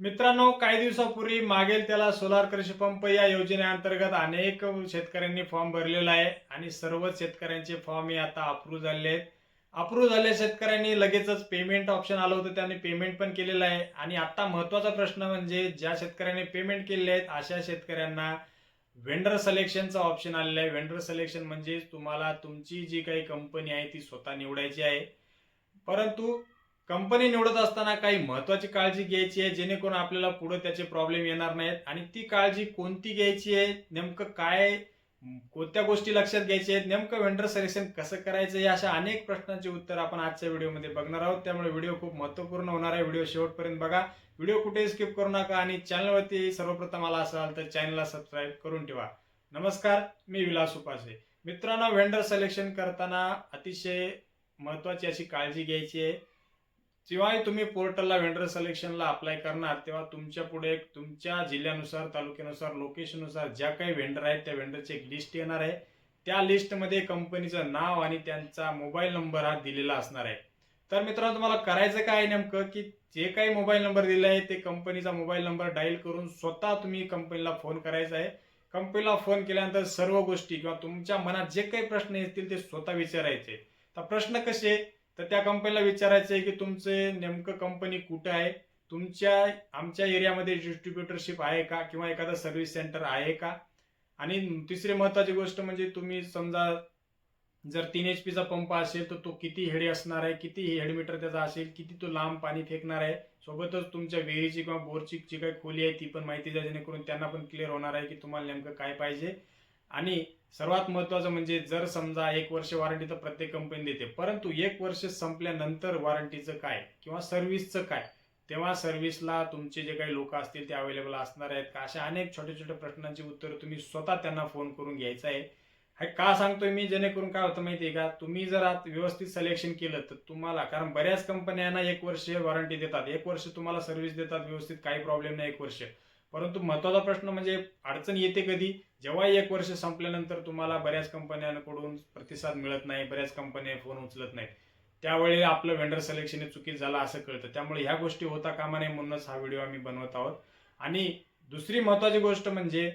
मित्रांनो काही दिवसापूर्वी मागेल त्याला सोलार कृषी पंप या योजनेअंतर्गत अनेक शेतकऱ्यांनी फॉर्म भरलेला आहे आणि सर्वच शेतकऱ्यांचे फॉर्म हे आता अप्रूव्ह झाले आहेत. अप्रूव्ह झाले शेतकऱ्यांनी लगेचच पेमेंट ऑप्शन आलं होतं त्यांनी पेमेंट पण केलेलं आहे. आणि आता महत्त्वाचा प्रश्न म्हणजे ज्या शेतकऱ्यांनी पेमेंट केलेले आहेत अशा शेतकऱ्यांना वेंडर सलेक्शनचा ऑप्शन आलेला आहे. वेंडर सलेक्शन म्हणजे तुम्हाला तुमची जी काही कंपनी आहे ती स्वतः निवडायची आहे. परंतु कंपनी निवडत असताना काही महत्वाची काळजी घ्यायची आहे जेणेकरून आपल्याला पुढे त्याचे प्रॉब्लेम येणार नाहीत. आणि ती काळजी कोणती घ्यायची आहे नेमकं काय कोणत्या गोष्टी लक्षात घ्यायच्या आहेत नेमकं वेंडर सिलेक्शन कसं करायचं या अशा अनेक प्रश्नांचे उत्तर आपण आजच्या व्हिडिओमध्ये बघणार आहोत. त्यामुळे व्हिडिओ खूप महत्त्वपूर्ण होणार आहे. व्हिडिओ शेवटपर्यंत बघा. व्हिडिओ कुठेही स्किप करू नका आणि चॅनलवरती सर्वप्रथम आला असाल तर चॅनलला सबस्क्राईब करून ठेवा. नमस्कार मी विलास उपासे. मित्रांनो वेंडर सिलेक्शन करताना अतिशय महत्वाची अशी काळजी घ्यायची आहे. शिवाय तुम्ही पोर्टलला वेंडर सिलेक्शनला अप्लाय करणार तेव्हा तुमच्यापुढे एक तुमच्या जिल्ह्यानुसार तालुक्यानुसार लोकेशननुसार ज्या काही वेंडर आहेत त्या वेंडरची एक लिस्ट येणार आहे. त्या लिस्टमध्ये कंपनीचं नाव आणि त्यांचा मोबाईल नंबर हा दिलेला असणार आहे. तर मित्रांनो तुम्हाला करायचं काय नेमकं की जे काही मोबाईल नंबर दिला आहे ते कंपनीचा मोबाईल नंबर डायल करून स्वतः तुम्ही कंपनीला फोन करायचा आहे. कंपनीला फोन केल्यानंतर सर्व गोष्टी किंवा तुमच्या मनात जे काही प्रश्न येतील ते स्वतः विचारायचे. तर प्रश्न कसे? तर त्या कंपनीला विचारायचं आहे की तुमचे नेमकं कंपनी कुठं आहे? तुमच्या आमच्या एरियामध्ये डिस्ट्रीब्युटरशिप आहे का? किंवा एखादा सर्व्हिस सेंटर आहे का? आणि तिसरी महत्वाची गोष्ट म्हणजे तुम्ही समजा जर तीन एच पीचा पंप असेल तर तो किती हेड असणार आहे? किती हेडमीटर त्याचा असेल? किती तो लांब पाणी फेकणार आहे? सोबतच तुमच्या विहिरीची किंवा बोरची जी काही खोली आहे ती पण माहिती द्या जेणेकरून त्यांना पण क्लिअर होणार आहे की तुम्हाला नेमकं काय पाहिजे. आणि सर्वात महत्वाचं म्हणजे जर समजा एक वर्ष वॉरंटी तर प्रत्येक कंपनी देते. परंतु एक वर्ष संपल्यानंतर वॉरंटीचं काय किंवा सर्व्हिसचं काय? तेव्हा सर्व्हिसला तुमचे जे काही लोक असतील ते अवेलेबल असणार आहेत का? अशा अनेक छोट्या छोट्या प्रश्नांची उत्तरं तुम्ही स्वतः त्यांना फोन करून घ्यायचं आहे. हे का सांगतोय मी? जेणेकरून काय होतं माहितीये का? तुम्ही जर आत व्यवस्थित सिलेक्शन केलं तर तुम्हाला कारण बऱ्याच कंपन्यांना एक वर्ष वॉरंटी देतात. एक वर्ष तुम्हाला सर्व्हिस देतात व्यवस्थित काही प्रॉब्लेम नाही एक वर्ष. परंतु महत्त्वाचा प्रश्न म्हणजे अडचण येते कधी? जेव्हा एक वर्ष संपल्यानंतर तुम्हाला बऱ्याच कंपन्यांकडून प्रतिसाद मिळत नाही बऱ्याच कंपन्या फोन उचलत नाहीत. त्यावेळी आपलं व्हेंडर सिलेक्शन हे चुकीचं झालं असं कळतं. त्यामुळे ह्या गोष्टी होता कामा नये म्हणूनच हा व्हिडिओ आम्ही बनवत आहोत. आणि दुसरी महत्वाची गोष्ट म्हणजे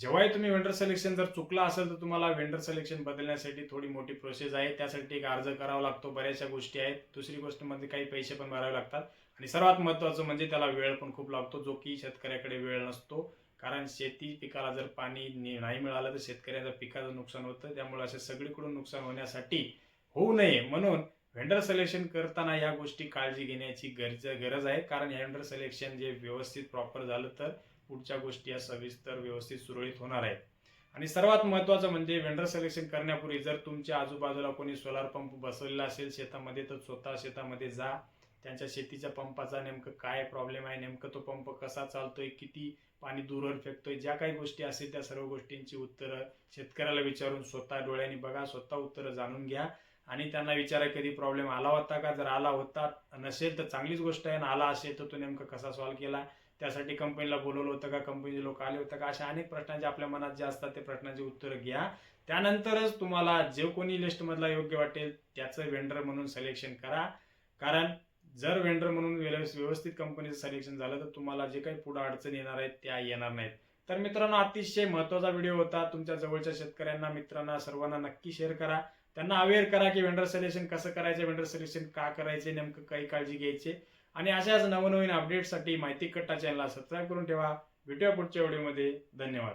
जेव्हाही तुम्ही वेंडर सिलेक्शन जर चुकला असेल तर तुम्हाला वेंडर सिलेक्शन बदलण्यासाठी थोडी मोठी प्रोसेस आहे. त्यासाठी एक अर्ज करावा लागतो. बऱ्याचशा गोष्टी आहेत. दुसरी गोष्ट म्हणजे काही पैसे पण भरावे लागतात. आणि सर्वात महत्त्वाचं म्हणजे त्याला वेळ पण खूप लागतो जो की शेतकऱ्याकडे वेळ नसतो. कारण शेती पिकाला जर पाणी नाही मिळालं तर शेतकऱ्याचं पिकाचं नुकसान होतं. त्यामुळे असे सगळीकडून नुकसान होण्यासाठी होऊ नये म्हणून व्हेंडर सिलेक्शन करताना या गोष्टी काळजी घेण्याची गरज गरज आहे. कारण व्हेंडर सिलेक्शन जे व्यवस्थित प्रॉपर झालं तर पुढच्या गोष्टी या सविस्तर व्यवस्थित सुरळीत होणार आहेत. आणि सर्वात महत्त्वाचं म्हणजे वेंडर सिलेक्शन करण्यापूर्वी जर तुमच्या आजूबाजूला कोणी सोलार पंप बसवलेला असेल शेतामध्ये तर स्वतः शेतामध्ये जा. त्यांच्या शेतीच्या पंपाचा नेमकं काय प्रॉब्लेम आहे नेमकं तो पंप कसा चालतोय किती पाणी दूरवर फेकतोय ज्या काही गोष्टी असतील त्या सर्व गोष्टींची उत्तरं शेतकऱ्याला विचारून स्वतः डोळ्यांनी बघा स्वतः उत्तरं जाणून घ्या. आणि त्यांना विचारा कधी प्रॉब्लेम आला होता का? जर आला होता नसेल तर चांगलीच गोष्ट आहे. आणि आला असेल तर तो नेमकं कसा सॉल्व्ह केला? त्यासाठी कंपनीला बोलवलं होतं का? कंपनीचे लोक आले होते का? अशा अनेक प्रश्नांचे आपल्या मनात जे असतात ते प्रश्नांची उत्तरं घ्या. त्यानंतरच तुम्हाला जे कोणी लिस्टमधला योग्य वाटेल त्याचं वेंडर म्हणून सिलेक्शन करा. कारण जर वेंडर म्हणून व्यवस्थित कंपनीचं सिलेक्शन झालं तर तुम्हाला जे काही पुढे अडचण येणार आहेत त्या येणार नाहीत. तर मित्रांनो अतिशय महत्त्वाचा व्हिडिओ होता. तुमच्या जवळच्या शेतकऱ्यांना मित्रांना सर्वांना नक्की शेअर करा. त्यांना अवेअर करा की वेंडर सिलेक्शन कसं करायचं वेंडर सिलेक्शन का करायचे नेमकं काही काळजी घ्यायची. आणि अशाच नवनवीन अपडेटसाठी माहिती कट्टा चॅनलला सबस्क्राईब करून ठेवा. भेटूया पुढच्या व्हिडिओमध्ये धन्यवाद.